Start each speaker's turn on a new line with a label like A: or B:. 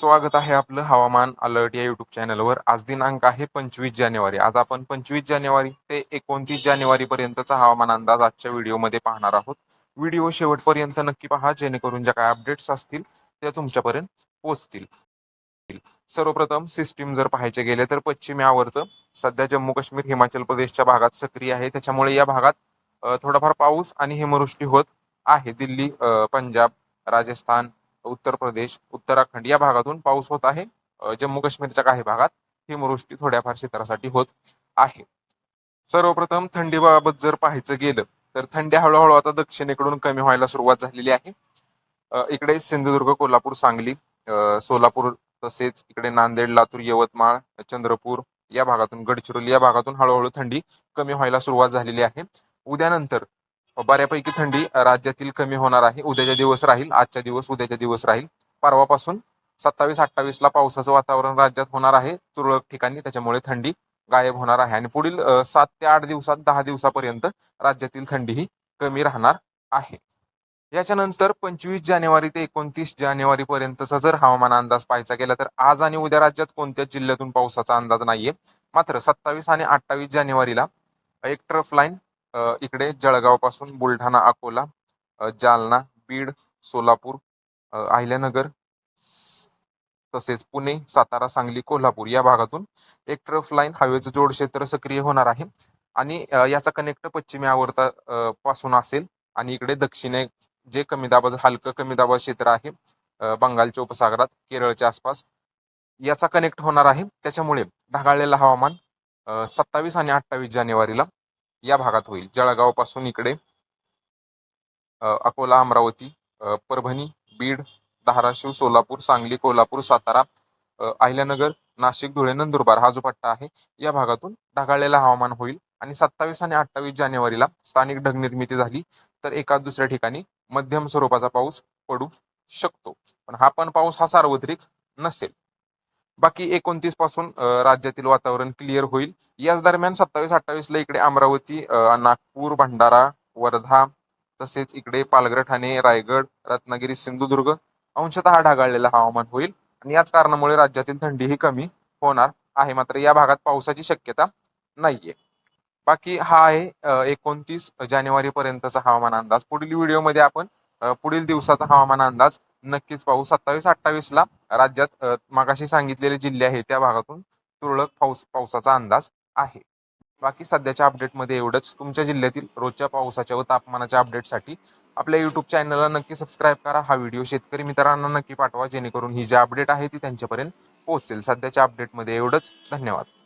A: स्वागत आहे आपलं हवामान अलर्ट या युट्यूब चॅनलवर आज दिनांक आहे पंचवीस जानेवारी. आज आपण पंचवीस जानेवारी ते एकोणतीस जानेवारी पर्यंतचा हवामान अंदाज आजच्या व्हिडिओमध्ये पाहणार आहोत. व्हिडिओ शेवटपर्यंत नक्की पहा जेणेकरून ज्या काय अपडेट्स असतील त्या तुमच्यापर्यंत पोहोचतील. सर्वप्रथम सिस्टीम जर पाहायचे गेले तर पश्चिमी आवर्त सध्या जम्मू काश्मीर हिमाचल प्रदेशच्या भागात सक्रिय आहे. त्याच्यामुळे या भागात थोडाफार पाऊस आणि हिमवृष्टी होत आहे. दिल्ली पंजाब राजस्थान उत्तर प्रदेश उत्तराखंड या भागातून पाऊस होत आहे. जम्मू काश्मीरच्या काही भागात हिमवृष्टी थोड्याफार क्षेत्रासाठी होत आहे. सर्वप्रथम थंडीबाबत जर पाहायचं गेलं तर थंडी हळूहळू आता दक्षिणेकडून कमी व्हायला सुरुवात झालेली आहे. इकडे सिंधुदुर्ग कोल्हापूर सांगली सोलापूर तसेच इकडे नांदेड लातूर यवतमाळ चंद्रपूर या भागातून गडचिरोली या भागातून हळूहळू थंडी कमी व्हायला सुरुवात झालेली आहे. उद्यानंतर बऱ्यापैकी थंडी राज्यातील कमी होणार आहे. उद्याच्या दिवस राहील आजच्या दिवस उद्याच्या दिवस राहील. परवापासून सत्तावीस अठ्ठावीस ला पावसाचं वातावरण राज्यात होणार आहे. तुरळक ठिकाणी त्याच्यामुळे थंडी गायब होणार आहे. आणि पुढील सात ते आठ दिवसात दहा दिवसापर्यंत राज्यातील थंडी ही कमी राहणार आहे. याच्यानंतर पंचवीस जानेवारी ते एकोणतीस जानेवारी पर्यंतचा जर हवामान अंदाज पाहायचा गेला तर आज आणि उद्या राज्यात कोणत्याच जिल्ह्यातून पावसाचा अंदाज नाहीये. मात्र सत्तावीस आणि अठ्ठावीस जानेवारीला एक ट्रफ लाईन इकडे जळगावपासून बुलढाणा अकोला जालना बीड सोलापूर अहिल्यानगर तसेच पुणे सातारा सांगली कोल्हापूर या भागातून एक ट्रफ लाईन हवेचं जोड क्षेत्र सक्रिय होणार आहे. आणि याचा कनेक्ट पश्चिमी आवर्ता पासून असेल आणि इकडे दक्षिणे जे कमी दाबाचं हलकं कमी दाबा क्षेत्र आहे बंगालच्या उपसागरात केरळच्या आसपास याचा कनेक्ट होणार आहे. त्याच्यामुळे ढगाळलेलं हवामान सत्तावीस आणि अठ्ठावीस जानेवारीला या भागात होईल. जळगावपासून इकडे अकोला अमरावती परभणी बीड धाराशिव सोलापूर सांगली कोल्हापूर सातारा अहिल्यानगर नाशिक धुळे नंदुरबार हा जो पट्टा आहे या भागातून ढगाळलेला हवामान होईल आणि सत्तावीस आणि अठ्ठावीस जानेवारीला स्थानिक ढग निर्मिती झाली तर एका दुसऱ्या ठिकाणी मध्यम स्वरूपाचा पाऊस पडू शकतो. पण हा पण पाऊस हा सार्वत्रिक नसेल. बाकी एकोणतीसपासून राज्यातील वातावरण क्लिअर होईल. याच दरम्यान सत्तावीस अठ्ठावीस ला इकडे अमरावती नागपूर भंडारा वर्धा तसेच इकडे पालघर ठाणे रायगड रत्नागिरी सिंधुदुर्ग अंशतः ढगाळलेलं हवामान होईल. आणि याच कारणामुळे राज्यातील थंडी ही कमी होणार आहे. मात्र या भागात पावसाची शक्यता नाहीये. बाकी हा आहे एकोणतीस जानेवारी पर्यंतचा हवामान अंदाज. पुढील व्हिडिओमध्ये आपण पुढील दिवसाचा हवामान अंदाज नक्कीच पाऊस सत्तावीस अठ्ठावीस ला राज्यात मागाशी सांगितलेले जिल्हे आहेत त्या भागातून तुरळक पाऊस पावसाचा अंदाज आहे. बाकी सध्याच्या अपडेटमध्ये एवढंच. तुमच्या जिल्ह्यातील रोजच्या पावसाच्या व तापमानाच्या अपडेटसाठी आपल्या युट्यूब चॅनलला नक्की सबस्क्राईब करा. हा व्हिडिओ शेतकरी मित्रांना नक्की पाठवा जेणेकरून ही जी अपडेट आहे ती त्यांच्यापर्यंत पोहोचेल. सध्याच्या अपडेटमध्ये एवढंच. धन्यवाद.